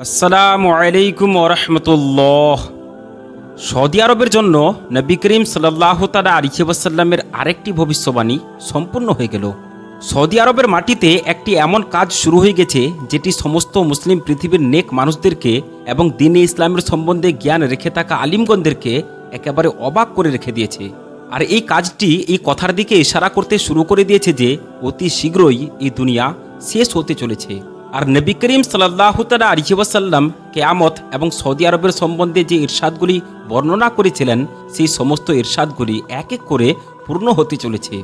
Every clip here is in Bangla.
আসসালামু আলাইকুম ওরহমতুল্লাহ সৌদি আরবের জন্য নবী করিম সাল্লাহ তালা আরেকটি ভবিষ্যবাণী সম্পূর্ণ হয়ে গেল। সৌদি আরবের মাটিতে একটি এমন কাজ শুরু হয়ে গেছে, যেটি সমস্ত মুসলিম পৃথিবীর নেক মানুষদেরকে এবং দিনে ইসলামের সম্বন্ধে জ্ঞান রেখে থাকা আলিমগণদেরকে একেবারে অবাক করে রেখে দিয়েছে। আর এই কাজটি এই কথার দিকে ইশারা করতে শুরু করে দিয়েছে যে অতি শীঘ্রই এই দুনিয়া শেষ হতে চলেছে। আর নবী করিম সাল্লাহ তালা আলিহাসাল্লাম কেয়ামত এবং সৌদি আরবের সম্বন্ধে যে ইরশাদগুলি বর্ণনা করেছিলেন, সেই সমস্ত ইরশাদগুলি এক এক করে পূর্ণ হতে চলেছে।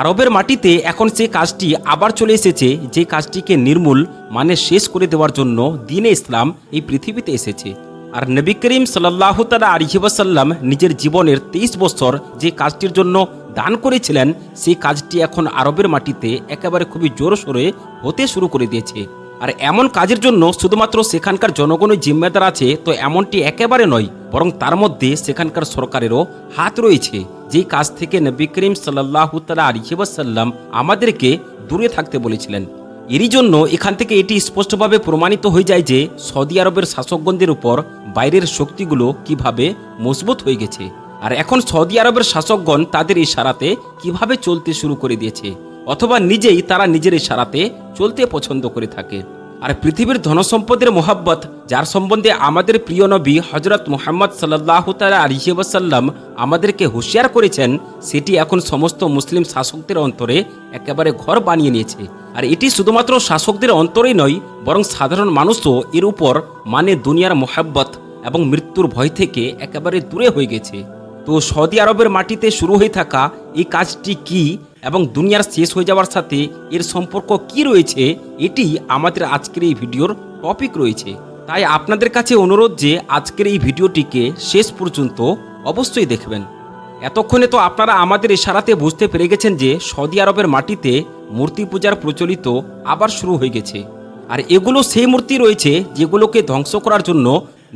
আরবের মাটিতে এখন সে কাজটি আবার চলে এসেছে, যে কাজটিকে নির্মূল মানে শেষ করে দেওয়ার জন্য দিনে ইসলাম এই পৃথিবীতে এসেছে। আর নবী করিম সাল্লাহ তালা আলিহাসাল্লাম নিজের জীবনের তেইশ বছর যে কাজটির জন্য দান করেছিলেন, সেই কাজটি এখন আরবের মাটিতে একেবারে খুবই জোরসোরে হতে শুরু করে দিয়েছে। আর এমন কাজের জন্য শুধুমাত্র সেখানকার জনগণের জিম্মেদার আছে, তো এমনটি একেবারে নয়, বরং তার মধ্যে সেখানকার সরকারেরও হাত রয়েছে, যেই কাজ থেকে নবী করিম সাল্লাহ তালা আলিহাসাল্লাম আমাদেরকে দূরে থাকতে বলেছিলেন। এরই জন্য এখান থেকে এটি স্পষ্টভাবে প্রমাণিত হয়ে যায় যে সৌদি আরবের শাসকগণদের উপর বাইরের শক্তিগুলো কীভাবে মজবুত হয়ে গেছে। আর এখন সৌদি আরবের শাসকগণ তাদের ইশারাতে কীভাবে চলতে শুরু করে দিয়েছে। অথবা নিজেই তারা নিজের ইশারাতে চলতে পছন্দ করে থাকে। আর পৃথিবীর ধনসম্পদের মোহাব্বত, যার সম্বন্ধে আমাদের প্রিয় নবী হজরত মোহাম্মদ সাল্লাহ তালা আলিহাসাল্লাম আমাদেরকে হুঁশিয়ার করেছেন, সেটি এখন সমস্ত মুসলিম শাসকদের অন্তরে একেবারে ঘর বানিয়ে নিয়েছে। আর এটি শুধুমাত্র শাসকদের অন্তরেই নয়, বরং সাধারণ মানুষও এর উপর মানে দুনিয়ার মোহাব্বত এবং মৃত্যুর ভয় থেকে একেবারে দূরে হয়ে গেছে। তো সৌদি আরবের মাটিতে শুরু হয়ে থাকা এই কাজটি কি এবং দুনিয়ার শেষ হয়ে যাওয়ার সাথে এর সম্পর্ক কি রয়েছে, এটি আমাদের আজকের এই ভিডিওর টপিক রয়েছে। তাই আপনাদের কাছে অনুরোধ যে আজকের এই ভিডিওটিকে শেষ পর্যন্ত অবশ্যই দেখবেন। এতক্ষণে তো আপনারা আমাদের ইশারাতে বুঝতে পেরে গেছেন যে সৌদি আরবের মাটিতে মূর্তি পূজার প্রচলিত আবার শুরু হয়ে গেছে। আর এগুলো সেই মূর্তি রয়েছে যেগুলোকে ধ্বংস করার জন্য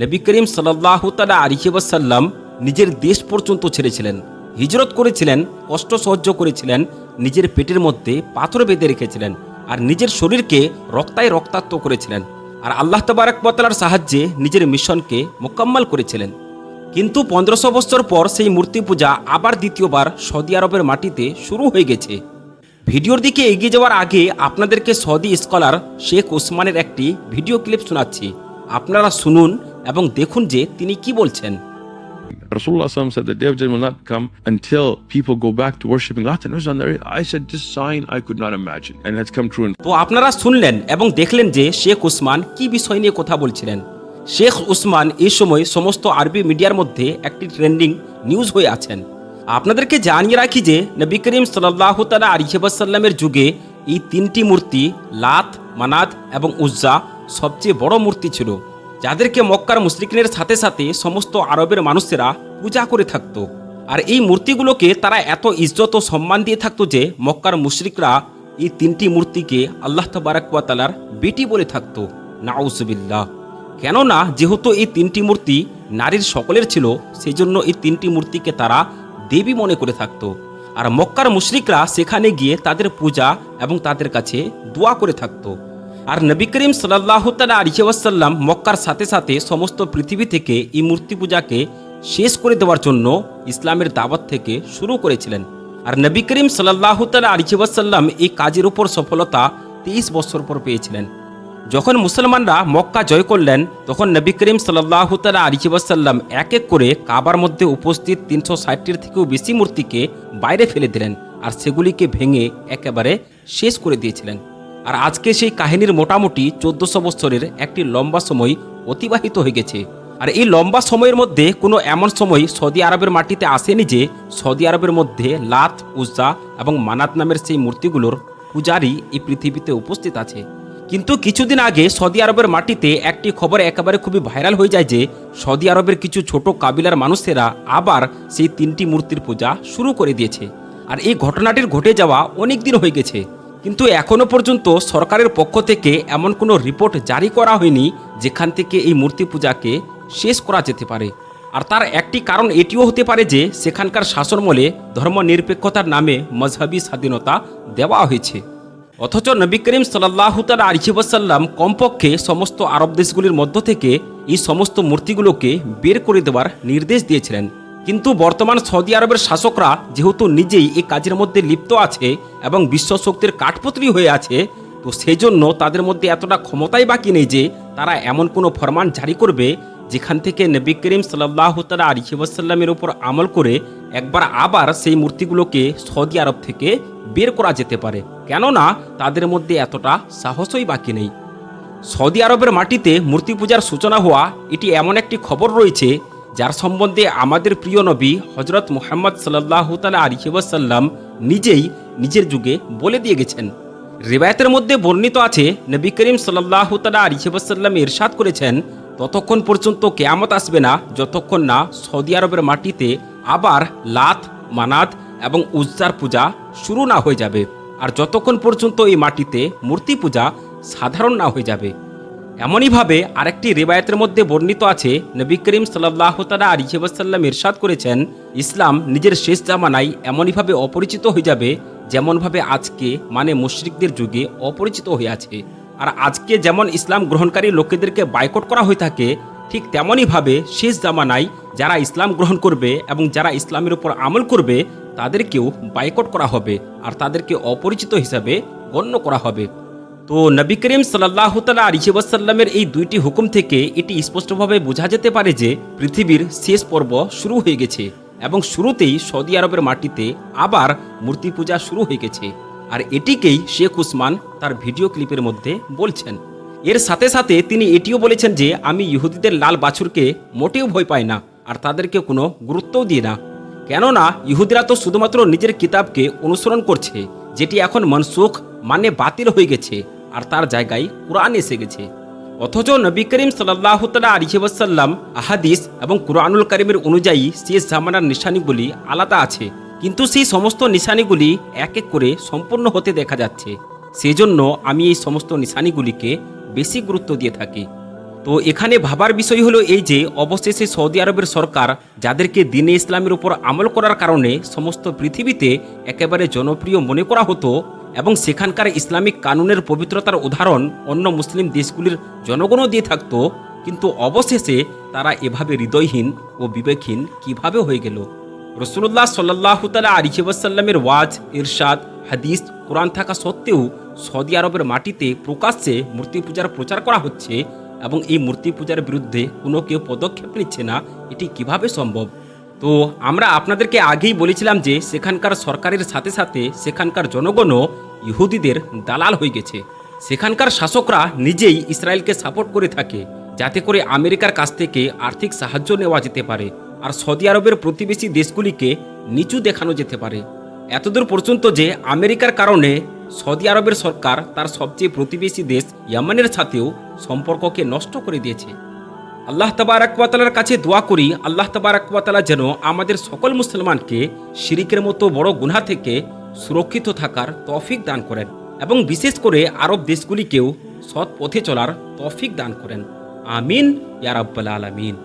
নবী করিম সাল্লাহ তালা আলিহাসাল্লাম নিজের দেশ পর্যন্ত ছেড়েছিলেন। হিজরত করেছিলেন, কষ্ট সহ্য করেছিলেন, নিজের পেটের মধ্যে পাথর বেঁধে রেখেছিলেন আর নিজের শরীরকে রক্তায় রক্তাক্ত করেছিলেন আর আল্লাহ তবারকবতলার সাহায্যে নিজের মিশনকে মোকাম্মল করেছিলেন। কিন্তু পনেরোশো বছর পর সেই মূর্তি পূজা আবার দ্বিতীয়বার সৌদি আরবের মাটিতে শুরু হয়ে গেছে। ভিডিওর দিকে এগিয়ে যাওয়ার আগে আপনাদেরকে সৌদি স্কলার শেখ ওসমানের একটি ভিডিও ক্লিপ শোনাচ্ছি। আপনারা শুনুন এবং দেখুন যে তিনি কি বলছেন। Rasulullah said the day of judgment will not come until people go back to worshipping Lat and I said, this sign I could not imagine. And it's come true. তো আপনারা শুনলেন এবং দেখলেন যে শেখ উসমান কি বিষয় নিয়ে কথা বলছিলেন শেখ উসমান এই সময় সমস্ত আরবি মিডিয়ার মধ্যে একটি ট্রেন্ডিং নিউজ হয়ে আছেন আপনাদেরকে জানিয়ে রাখি যে নবী করিম সাল্লাহ তালা আলিহাসাল্লামের যুগে এই তিনটি মূর্তি লাত মানাত এবং উজ্জা সবচেয়ে বড় মূর্তি ছিল যাদেরকে মক্কার মুসলিকিনের সাথে সাথে সমস্ত আরবের মানুষেরা পূজা করে থাকতো। আর এই মূর্তিগুলোকে তারা এত ইজ্জত ও সম্মান দিয়ে থাকতো যে মক্কার মুশরিকরা এই তিনটি মূর্তিকে আল্লাহ তবারাকালার বেটি বলে থাকতো। নাউজবিল্লাহ। কেননা যেহেতু এই তিনটি মূর্তি নারীর সকলের ছিল সেই জন্য এই তিনটি মূর্তিকে তারা দেবী মনে করে থাকতো। আর মক্কার মুশরিকরা সেখানে গিয়ে তাদের পূজা এবং তাদের কাছে দোয়া করে থাকতো। আর নবী করিম সাল্লাহ তালা আলিহাসাল্লাম মক্কার সাথে সাথে সমস্ত পৃথিবী থেকে এই মূর্তি পূজাকে শেষ করে দেওয়ার জন্য ইসলামের দাওয়াত থেকে শুরু করেছিলেন। আর নবী করিম সাল্লাহ তালা আলিহাসাল্লাম এই কাজের উপর সফলতা তেইশ বছর পর পেয়েছিলেন। যখন মুসলমানরা মক্কা জয় করলেন, তখন নবী করিম সাল্লাহ তালা আলিহাসাল্লাম এক এক করে কাবার মধ্যে উপস্থিত তিনশো ষাটটির থেকেও বেশি মূর্তিকে বাইরে ফেলে দিলেন আর সেগুলিকে ভেঙে একেবারে শেষ করে দিয়েছিলেন। আর আজকে সেই কাহিনীর মোটামুটি চোদ্দশো বছরের একটি লম্বা সময় অতিবাহিত হয়ে গেছে। আর এই লম্বা সময়ের মধ্যে কোনো এমন সময় সৌদি আরবের মাটিতে আসেনি যে সৌদি আরবের মধ্যে লাত উজ্জা এবং মানাত নামের সেই মূর্তিগুলোর পূজারই এই পৃথিবীতে উপস্থিত আছে। কিন্তু কিছুদিন আগে সৌদি আরবের মাটিতে একটি খবর একেবারে খুবই ভাইরাল হয়ে যায় যে সৌদি আরবের কিছু ছোট কাবিলার মানুষেরা আবার সেই তিনটি মূর্তির পূজা শুরু করে দিয়েছে। আর এই ঘটনাটির ঘটে যাওয়া অনেক দিন হয়ে গেছে। কিন্তু এখনও পর্যন্ত সরকারের পক্ষ থেকে এমন কোনো রিপোর্ট জারি করা হয়নি যেখান থেকে এই মূর্তি পূজাকে শেষ করা যেতে পারে। আর তার একটি কারণ এটিও হতে পারে যে সেখানকার শাসনমলে ধর্ম নিরপেক্ষতার নামে মজহবি স্বাধীনতা দেওয়া হয়েছে। অথচ নবী করিম সাল্লাহ তালা আলিবাসাল্লাম কমপক্ষে সমস্ত আরব দেশগুলির মধ্য থেকে এই সমস্ত মূর্তিগুলোকে বের করে দেওয়ার নির্দেশ দিয়েছিলেন। কিন্তু বর্তমান সৌদি আরবের শাসকরা যেহেতু নিজেই এই কাজের মধ্যে লিপ্ত আছে এবং বিশ্ব শক্তির কাঠপত্রী হয়ে আছে, তো সেই জন্য তাদের মধ্যে এতটা ক্ষমতাই বাকি নেই যে তারা এমন কোনো ফরমান জারি করবে যেখান থেকে নবী করিম সাল্লাহ তালা আলিবাসাল্লামের উপর আমল করে একবার আবার সেই মূর্তিগুলোকে সৌদি আরব থেকে বের করা যেতে পারে। কেননা তাদের মধ্যে এতটা সাহসই বাকি নেই। সৌদি আরবের মাটিতে মূর্তি পূজার সূচনা হওয়া এটি এমন একটি খবর রয়েছে যার সম্বন্ধে আমাদের প্রিয় নবী হজরত মোহাম্মদ সাল্লাহ তালা আলিবাসাল্লাম নিজেই নিজের যুগে বলে দিয়ে গেছেন। রেবায়তের মধ্যে বর্ণিত আছে, নবী করিম সাল্লাহ তালা আলিবাসাল্লাম ইরশাদ করেছেন, ততক্ষণ পর্যন্ত কেয়ামত আসবে না, যতক্ষণ না সৌদি আরবের মাটিতে আবার লাত, মানাত এবং উজ্জার পূজা শুরু না হয়ে যাবে, আর যতক্ষণ পর্যন্ত এই মাটিতে মূর্তি পূজা সাধারণ না হয়ে যাবে। এমনইভাবে আরেকটি রেবায়তের মধ্যে বর্ণিত আছে, নবী করিম সাল্লাহ তালা আলিহাসাল্লাম ইরশাদ করেছেন, ইসলাম নিজের শেষ জামানায় এমনইভাবে অপরিচিত হয়ে যাবে যেমনভাবে আজকে মানে মুশরিকদের যুগে অপরিচিত হয়ে আছে। আর আজকে যেমন ইসলাম গ্রহণকারী লোকেদেরকে বাইকট করা হয়ে থাকে, ঠিক তেমনইভাবে শেষ জামানায় যারা ইসলাম গ্রহণ করবে এবং যারা ইসলামের উপর আমল করবে, তাদেরকেও বাইকট করা হবে আর তাদেরকে অপরিচিত হিসাবে গণ্য করা হবে। তো নবী করিম সাল্লাহ তালা আলিবাসাল্লামের এই দুইটি হুকুম থেকে এটি স্পষ্টভাবে বোঝা যেতে পারে যে পৃথিবীর শেষ পর্ব শুরু হয়ে গেছে এবং শুরুতেই সৌদি আরবের মাটিতে আবার মূর্তি পূজা শুরু হয়ে গেছে। আর এটিকেই শেখ উসমান তার ভিডিও ক্লিপের মধ্যে বলছেন। এর সাথে সাথে তিনি এটিও বলেছেন যে, আমি ইহুদিদের লাল বাছুরকে মোটেও ভয় পাই না আর তাদেরকে কোনো গুরুত্বও দিই না। কেননা ইহুদিরা তো শুধুমাত্র নিজের কিতাবকে অনুসরণ করছে, যেটি এখন মনসুখ মানে বাতিল হয়ে গেছে আর তার জায়গায় কোরআন এসে গেছে। অথচ নবী করিম সাল্লাহ তালা আলিহাসাল্লাম আহাদিস এবং কোরআনুল করিমের অনুযায়ী শেষ জামানার নিশানিগুলি আলাদা আছে। কিন্তু সেই সমস্ত নিশানিগুলি এক এক করে সম্পূর্ণ হতে দেখা যাচ্ছে। সেজন্য আমি এই সমস্ত নিশানিগুলিকে বেশি গুরুত্ব দিয়ে থাকি। তো এখানে ভাবার বিষয় হলো এই যে, অবশেষে সৌদি আরবের সরকার যাদেরকে দিনে ইসলামের উপর আমল করার কারণে সমস্ত পৃথিবীতে একেবারে জনপ্রিয় মনে করা হতো এবং সেখানকার ইসলামিক কানুনের পবিত্রতার উদাহরণ অন্য মুসলিম দেশগুলির জনগণও দিয়ে থাকতো, কিন্তু অবশেষে তারা এভাবে হৃদয়হীন ও বিবেকহীন কীভাবে হয়ে গেল? রসুল্লাহ সাল্লাহ তালা আলিহাসাল্লামের ওয়াজ, ইরশাদ, হাদিস, কোরআন থাকা সত্ত্বেও সৌদি আরবের মাটিতে প্রকাশ্যে মূর্তি পূজার প্রচার করা হচ্ছে এবং এই মূর্তি পূজার বিরুদ্ধে কোনো কেউ পদক্ষেপ নিচ্ছে না। এটি কীভাবে সম্ভব? তো আমরা আপনাদেরকে আগেই বলেছিলাম যে সেখানকার সরকারের সাথে সাথে সেখানকার জনগণও ইহুদিদের দালাল হয়ে গেছে। সেখানকার শাসকরা নিজেই ইসরায়েলকে সাপোর্ট করে থাকে, যাতে করে আমেরিকার কাছ থেকে আর্থিক সাহায্য নেওয়া যেতে পারে আর সৌদি আরবের প্রতিবেশী দেশগুলিকে নিচু দেখানো যেতে পারে। এতদূর পর্যন্ত যে আমেরিকার কারণে সৌদি আরবের সরকার তার সবচেয়ে প্রতিবেশী দেশ ইয়ামানের সাথেও সম্পর্ককে নষ্ট করে দিয়েছে। আল্লাহ তাবারাকালার কাছে দোয়া করি, আল্লাহ তাবারাকালা যেন আমাদের সকল মুসলমানকে শিরিকের মতো বড় গুনা থেকে সুরক্ষিত থাকার তৌফিক দান করেন এবং বিশেষ করে আরব দেশগুলিকেও সৎ পথে চলার তৌফিক দান করেন। আমিন ইয়ারাব্বাল আলামিন।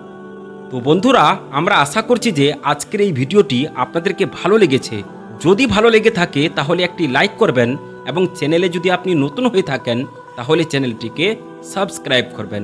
তো বন্ধুরা, আমরা আশা করছি যে আজকের এই ভিডিওটি আপনাদেরকে ভালো লেগেছে। যদি ভালো লেগে থাকে, তাহলে একটি লাইক করবেন এবং চ্যানেলে যদি আপনি নতুন হয়ে থাকেন, তাহলে চ্যানেলটিকে সাবস্ক্রাইব করবেন।